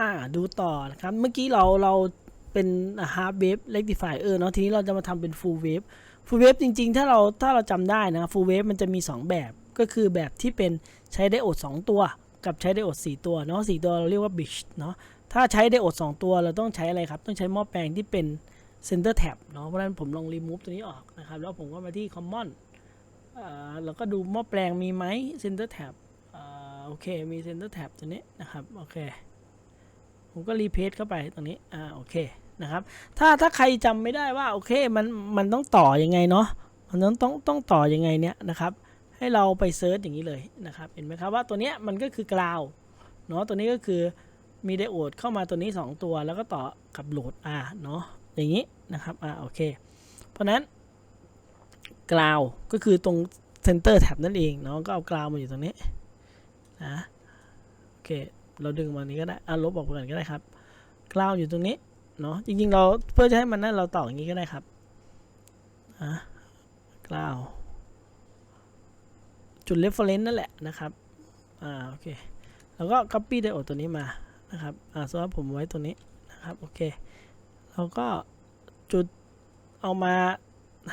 อ่าดูต่อนะครับ เมื่อกี้เราเราเป็น half wave rectifier เนาะทีนี้เราจะมาทำเป็น full wave full wave จริง ๆ ถ้าเราถ้าเราจำได้นะ full wave มันจะมี 2 แบบก็คือแบบที่เป็นใช้ไดโอด 2 ตัว กับใช้ไดโอด 4 ตัวเนาะ4ตัวเราเรียกว่า bridge เนาะถ้าใช้ไดโอด 2 ตัวเราต้องใช้อะไรครับ ต้องใช้หม้อแปลงที่เป็น center tab เนาะเพราะฉะนั้นผมลอง remove ตัวนี้ออกนะครับ แล้วผมก็มาที่ common อ่าแล้วก็ดูหม้อแปลงมีไหม center tab อ่าโอเคมี center tab ตัวนี้นะครับโอเค ผมก็รีเพจเข้าไปตรงนี้ อ่า โอเค นะครับ ถ้าถ้าใครจำไม่ได้ว่า โอเค มัน มันต้องต่อยังไงเนาะ มันต้องต้องต้องต่อยังไงเนี่ยนะครับ ให้เราไปเซิร์ชอย่างนี้เลยนะครับ เห็นไหมครับว่าตัวเนี้ยมันก็คือกราวเนาะ ตัวนี้ก็คือมีไดโอดเข้ามาตัวนี้ 2 ตัว แล้วก็ต่อกับโหลด R เนาะ อย่างนี้นะครับ อ่า โอเค เพราะนั้นกราวก็คือตรงเซนเตอร์แท็บนั่นเองเนาะ ก็เอากราวมาอยู่ตรงนี้นะ โอเค เราดึงมานี้ก็ได้อะลบออกไปก่อนก็ได้ครับกราวอยู่ตรงนี้เนาะจริง ๆ เราเพื่อจะให้มันนั่นเราต่ออย่างนี้ก็ได้ครับอะกราวจุด reference นั่นแหละนะครับอ่าโอเคแล้วก็ copy ไดโอตัวนี้มานะครับอ่าสมมติว่าผมไว้ตัวนี้นะครับโอเคแล้วก็จุดเอามา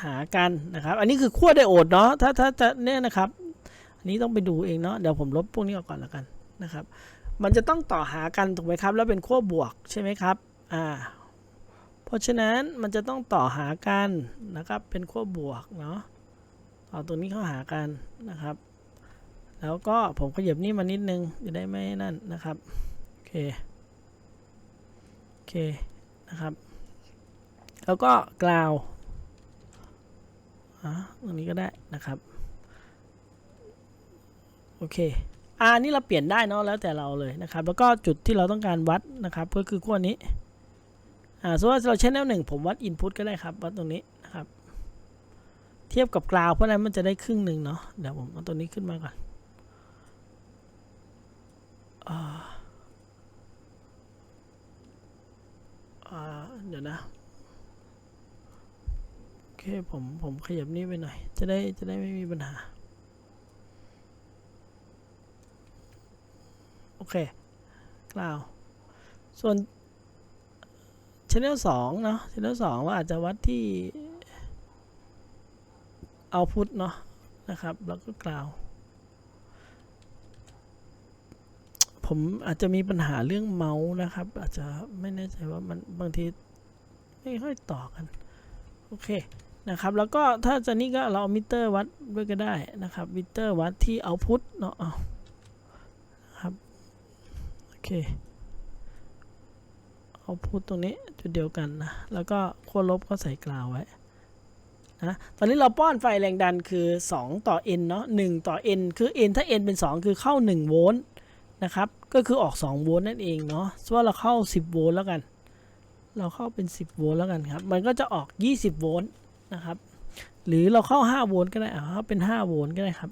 หากันนะครับ อันนี้คือขั้วไดโอดเนาะถ้าถ้าจะเนี่ยนะครับ อันนี้ต้องไปดูเองเนาะเดี๋ยวผมลบพวกนี้ออกก่อนแล้วกันนะครับ มันจะต้องต่อหากันถูกไหมครับ แล้วเป็นขั้วบวกใช่ไหมครับอ่าเพราะฉะนั้นมันจะต้องต่อหากันนะครับ เป็นขั้วบวกเนาะต่อตัวนี้เข้าหากันนะครับ แล้วก็ผมขยับนี่มานิดนึงจะได้ไม่นั่นนะครับโอเคโอเคนะครับ แล้วก็กล่าวอะตรงนี้ก็ได้นะครับ โอเค อ่านี่เราเปลี่ยนได้เนาะแล้วแต่เราเลยนะครับ แล้วก็จุดที่เราต้องการวัดนะครับก็คือขั้วนี้อ่าสมมติว่าเราใช้แนวหนึ่งผมวัด input ก็ได้ครับ วัดตรงนี้นะครับ เทียบกับกราวเพราะนั้นมันจะได้ครึ่งหนึ่งเนาะเดี๋ยวผมเอาตัวนี้ขึ้นมาก่อนเดี๋ยวนะโอเคผมผมขยับนี่ไปหน่อย จะได้จะได้ไม่มีปัญหา โอเคกล่าว ส่วน channel 2 เนาะ channel 2 ว่าอาจจะวัดที่ output เนาะนะครับ แล้วก็กล่าว ผมอาจจะมีปัญหาเรื่องเมาส์นะครับ อาจจะไม่แน่ใจว่ามันบางที ไม่ค่อยต่อกัน โอเคนะครับ แล้วก็ถ้าจะนี่ก็เราเอามิเตอร์วัดด้วยก็ได้นะครับ มิเตอร์วัดที่ output เนาะ เค เอาพูดตรงนี้จุดเดียวกันนะ แล้วก็ขั้วลบก็ใส่กราวไว้นะตอนนี้เราป้อนไฟแรงดันคือ 2 ต่อ n เนาะ1ต่อ n คือ n ถ้า n เป็น 2 คือเข้า 1 โวลต์นะครับ ก็คือออก 2 โวลต์นั่นเองเนาะสมมติว่าเราเข้า 10 โวลต์แล้วกัน เราเข้าเป็น 10 โวลต์แล้วกันครับ มันก็จะออก 20 โวลต์นะครับ หรือเราเข้า 5 โวลต์ก็ได้เอาเข้าเป็น 5 โวลต์ก็ได้ครับ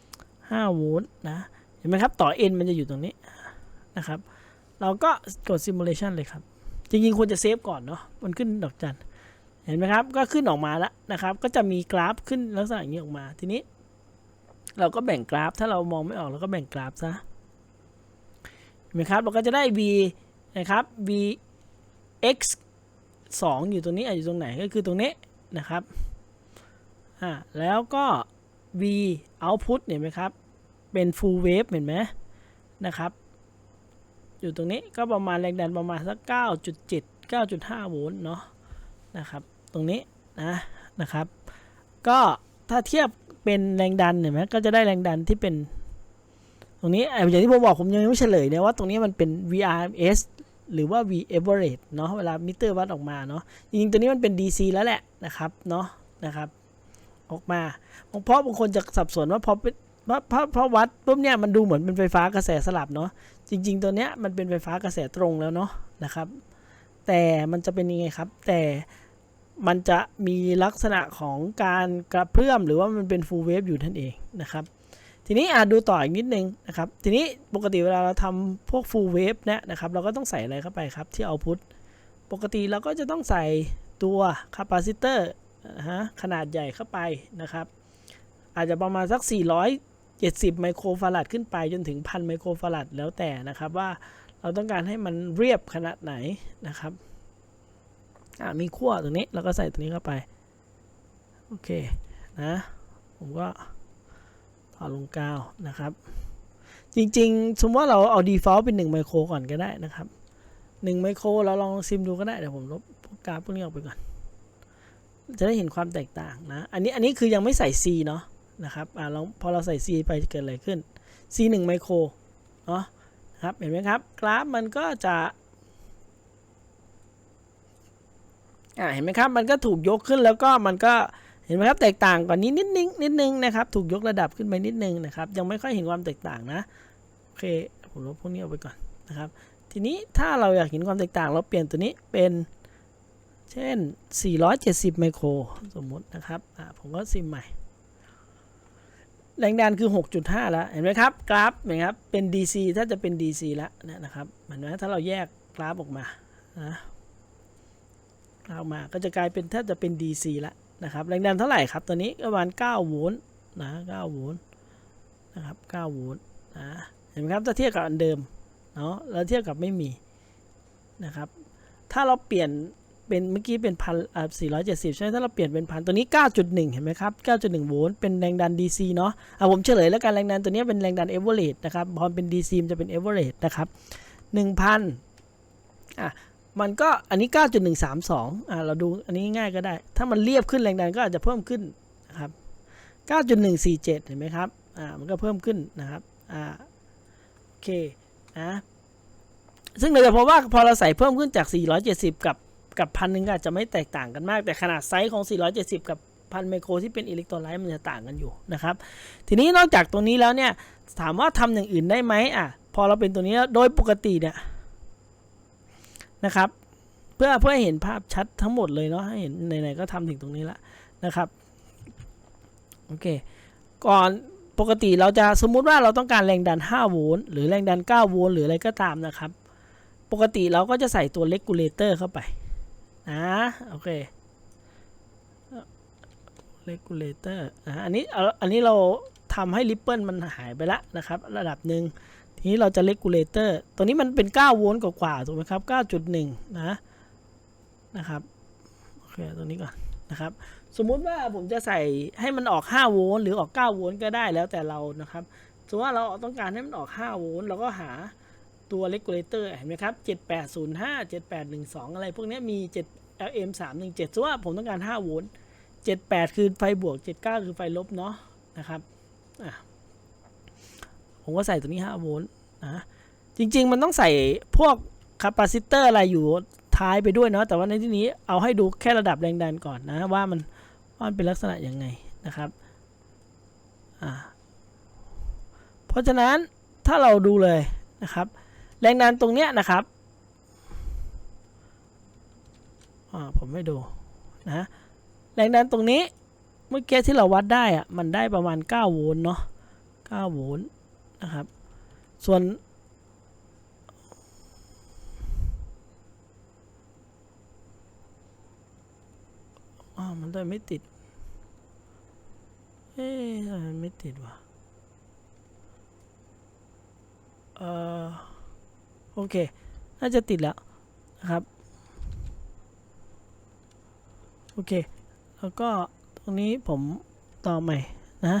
5 โวลต์นะ เห็นไหมครับ ต่อ n มันจะอยู่ตรงนี้ นะครับ เราก็กด simulation เลยครับ จริงๆ ควรจะเซฟก่อนเนาะ มันขึ้นดอกจัน เห็นไหมครับ ก็ขึ้นออกมาแล้วนะครับ ก็จะมีกราฟขึ้นลักษณะอย่างนี้ออกมา ทีนี้ เราก็แบ่งกราฟ ถ้าเรามองไม่ออกเราก็แบ่งกราฟซะ เห็นไหมครับ เราก็จะได้ v นะครับ v x 2 อยู่ตรงนี้อยู่ตรงไหน ก็คือตรงนี้นะครับ อ่า แล้วก็ v output เห็นไหมครับ เป็น full wave เห็นไหมนะครับ อยู่ตรงนี้ก็ประมาณแรงดันประมาณสัก 9.7 9.5 โวลต์เนาะนะครับ ตรงนี้นะนะครับ ก็ถ้าเทียบเป็นแรงดันเห็นไหมก็จะได้แรงดันที่เป็น ตรงนี้เอ่อย่างที่ผมบอกผมยังไม่เฉลยนี่ยว่าตรงนี้มันเป็น VRMS หรือว่า V average เนาะเวลามิเตอร์วัดออกมาเนาะจริงๆตัวนี้มันเป็น DC แล้วแหละนะครับเนาะนะครับออกมา เพราะบางคนจะสับสนว่าพอ เพราะเพราะเพราะวัดปุ๊บเนี่ยมันดูเหมือนเป็นไฟฟ้ากระแสสลับเนาะจริง ๆ ตัวเนี้ยมันเป็นไฟฟ้ากระแสตรงแล้วเนาะนะครับ แต่มันจะเป็นยังไงครับ แต่มันจะมีลักษณะของการกระเพื่อมหรือว่ามันเป็น full wave อยู่นั่นเองนะครับ ทีนี้อาดูต่ออีกนิดนึงนะครับ ทีนี้ปกติเวลาเราทำพวก full wave เนี่ยนะครับ เราก็ต้องใส่อะไรเข้าไปครับที่ output ปกติเราก็จะต้องใส่ตัว capacitor นะฮะขนาดใหญ่เข้าไปนะครับ อาจจะประมาณสัก 70 ไมโครฟาราดขึ้นไปจนถึง1,000ไมโครฟาราดแล้วแต่นะครับว่าเราต้องการให้มันเรียบขนาดไหนนะครับมีขั้วตรงนี้เราก็ใส่ตัวนี้เข้าไป โอเคนะผมก็ต่อลงกาวนะครับ จริงๆ สมมติว่าเราเอา default เป็น1ไมโครก่อนก็ได้นะครับ1ไมโครเราลองซิมดูก็ได้เดี๋ยวผมลบพวกกราฟพวกนี้ออกไปก่อน จะได้เห็นความแตกต่างนะ อันนี้อันนี้คือยังไม่ใส่ C เนาะ นะครับอ่าลองพอเราใส่ C ไปเกิดอะไรขึ้น C 1ไมโครเนาะครับเห็นไหมครับ กราฟมันก็จะอ่าเห็นไหมครับ มันก็ถูกยกขึ้นแล้วก็มันก็เห็นไหมครับแตกต่างกว่านี้นิดนึงนิดนึงนะครับถูกยกระดับขึ้นไปนิดนึงนะครับยังไม่ค่อยเห็นความแตกต่างนะโอเคผมลบพวกนี้ออกไปก่อนนะครับ ทีนี้ถ้าเราอยากเห็นความแตกต่าง เราเปลี่ยนตัวนี้เป็นเช่น 470 ไมโครสมมุตินะครับอ่าผมก็ซิมใหม่ แรงดันคือ 6.5 แล้ว เห็นไหมครับ กราฟเห็นไหมครับ เป็น DC ถ้าจะเป็น DC แล้วนะนะครับเห็นไหมถ้าเราแยกกราฟออกมานะกราฟออกมาก็จะกลายเป็นถ้าจะเป็น DC แล้วนะครับ แรงดันเท่าไหร่ครับ ตัวนี้ประมาณ 9 โวลต์นะ9โวลต์นะครับ 9 โวลต์นะ เห็นไหมครับ ถ้าเทียบกับอันเดิม เนาะแล้วเทียบกับไม่มีนะครับ ถ้าเราเปลี่ยน เป็นเมื่อกี้เป็นพันอ่า470ใช่ไหมถ้าเราเปลี่ยนเป็นพันตัวนี้9.1เห็นไหมครับ9.1โวลต์เป็นแรงดัน DC เนาะอะผมเฉลยแล้วกันแรงดันตัวนี้เป็นแรงดัน average นะครับพอเป็น DC มันจะเป็น average นะครับ1,000อะมันก็อันนี้ 9.132 อะเราดูอันนี้ง่ายก็ได้ ถ้ามันเรียบขึ้นแรงดันก็อาจจะเพิ่มขึ้นนะครับ 9.147 เห็นไหมครับ อ่า มันก็เพิ่มขึ้นนะครับ อ่า โอเค นะ ซึ่งเราจะพบว่าพอเราใส่เพิ่มขึ้นจาก 470 กับ กับพันหนึ่งอาจจะไม่แตกต่างกันมาก แต่ขนาดไซส์ของ 470 กับพันไมโครที่เป็นอิเล็กโทรไลต์มันจะต่างกันอยู่นะครับ ทีนี้นอกจากตัวนี้แล้วเนี่ย ถามว่าทำอย่างอื่นได้ไหมอะ พอเราเป็นตัวนี้แล้วโดยปกติเนี่ยนะครับ เพื่อเพื่อให้เห็นภาพชัดทั้งหมดเลยเนาะให้เห็นไหนๆก็ทำถึงตรงนี้ล้วนะครับโอเค ก่อนปกติเราจะสมมุติว่าเราต้องการแรงดัน 5 โวลต์หรือแรงดัน 9 โวลต์หรืออะไรก็ตามนะครับ ปกติเราก็จะใส่ตัวเลกูลเลเตอร์เข้าไป นะโอเค regulator อะอันนี้อันนี้เราทำให้ ripple มันหายไปแล้วนะครับ ระดับหนึ่งทีนี้เราจะ regulator ตัวนี้มันเป็น 9 โวลต์กว่าๆถูกไหมครับ 9.1 นะนะครับโอเคตัวนี้ก่อนนะครับสมมุติว่าผมจะใส่ให้มันออก 5 โวลต์หรือออก 9 โวลต์ก็ได้แล้วแต่เรานะครับสมมติว่าเราต้องการให้มันออก 5 โวลต์เราก็หา ตัว regulator เห็นไหมครับ 7805 7812 อะไรพวกนี้มี 7 LM 317สมมติว่าผมต้องการ 5 โวลต์ 78 คือไฟบวก 79 คือไฟลบเนาะนะครับผมก็ใส่ตัวนี้ 5 โวลต์นะจริง ๆ มันต้องใส่พวกคาปาซิเตอร์อะไรอยู่ท้ายไปด้วยเนาะแต่ว่าในที่นี้เอาให้ดูแค่ระดับแรงดันก่อนนะว่ามันว่ามันเป็นลักษณะยังไงนะครับอ่าเพราะฉะนั้นถ้าเราดูเลยนะครับ แรงดันตรงเนี้ยนะครับอ่าผมไม่ดูนะแรงดันตรงนี้เมื่อกี้ที่เราวัดได้อะมันได้ประมาณ 9 โวลต์เนาะ9โวลต์นะครับ ส่วน อ้าวมันได้ไม่ติด เอ๊ะทำไมมันไม่ติดวะเอ่อ โอเค น่าจะติดแล้วนะครับ โอเค แล้วก็ตรงนี้ผมต่อใหม่นะ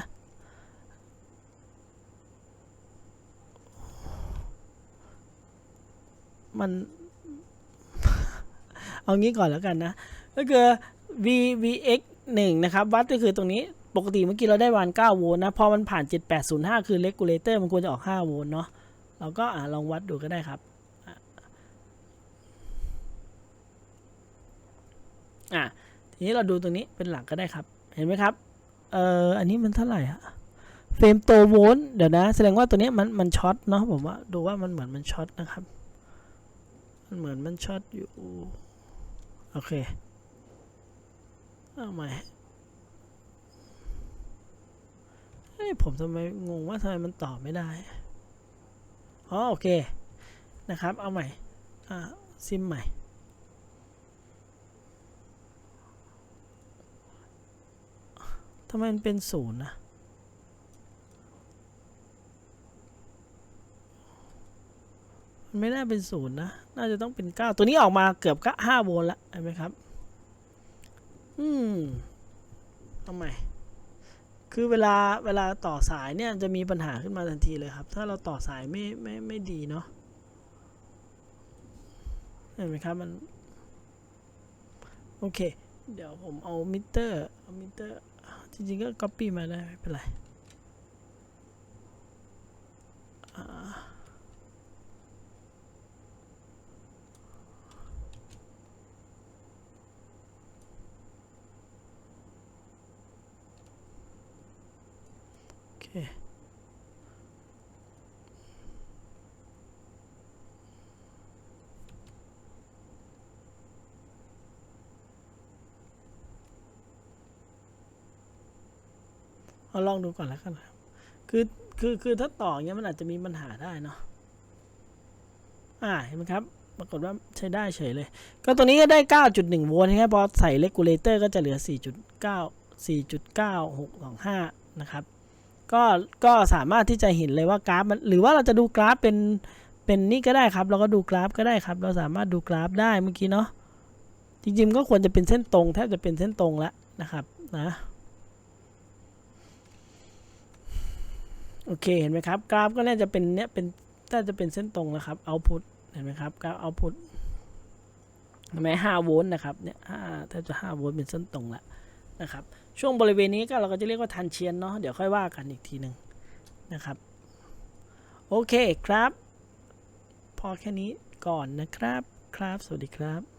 มัน เอางี้ก่อนแล้วกันนะ ก็คือ v vx 1นะครับ วัดก็คือตรงนี้ปกติเมื่อกี้เราได้วัน9โวลต์นะ พอมันผ่าน 7805 คือ regulator มันควรจะออก 5 โวลต์เนาะ เราก็อ่าลองวัดดูก็ได้ครับอะทีนี้เราดูตรงนี้เป็นหลักก็ได้ครับ เห็นไหมครับเอ่ออันนี้มันเท่าไหร่อะเฟรมโตโวลต์เดี๋ยวนะ แสดงว่าตัวนี้มันมันช็อตเนาะผมว่าดูว่ามันเหมือนมันช็อตนะครับ มันเหมือนมันช็อตอยู่ โอเคเอาใหม่เฮ้ยผมทำไมงงว่าทำไมมันตอบไม่ได้ อ๋อโอเคนะครับ เอาใหม่อ่าซิมใหม่ ทำไมมันเป็นศูนย์นะ มันไม่น่าเป็นศูนย์นะ น่าจะต้องเป็นเก้า ตัวนี้ออกมาเกือบก็ห้าโวลต์ละเห็นไหมครับ อืมทำไม คือเวลาเวลาต่อสายเนี่ยจะมีปัญหาขึ้นมาทันทีเลยครับ ถ้าเราต่อสายไม่ไม่ไม่ดีเนาะเห็นไหมครับมัน โอเค เดี๋ยวผมเอามิเตอร์เอามิเตอร์ จริงๆก็ copy มาได้ไม่เป็นไร เอาลองดูก่อนแล้วกันครับ คือ คือ คือ ถ้าต่ออย่างเงี้ย มันอาจจะมีปัญหาได้เนาะ อ่า เห็นไหมครับ ปรากฏว่าใช้ได้เฉยเลย ก็ตัวนี้ก็ได้ 9.1 โวลต์นะครับ พอใส่เลกูลเลเตอร์ก็จะเหลือ 4.9 4.9625 นะครับ ก็ก็สามารถที่จะเห็นเลยว่ากราฟมันหรือว่าเราจะดูกราฟเป็นเป็นนี่ก็ได้ครับ เราก็ดูกราฟก็ได้ครับ เราสามารถดูกราฟได้เมื่อกี้เนาะจริงๆก็ควรจะเป็นเส้นตรงแทบจะเป็นเส้นตรงแล้วนะครับนะโอเคเห็นไหมครับ กราฟก็น่าจะเป็นเนี้ยเป็นน่าจะเป็นเส้นตรงนะครับเอาพุทเห็นไหมครับกราฟเอาพุทเห็นไหมห้าโวลต์นะครับเนี่ยห้าแทบจะห้าโวลต์เป็นเส้นตรงแล้ว นะครับ ช่วงบริเวณนี้ก็เราก็จะเรียกว่าทันเชียนเนาะเดี๋ยวค่อยว่ากันอีกทีหนึ่งนะครับ โอเคครับ พอแค่นี้ก่อนนะครับครับ สวัสดีครับ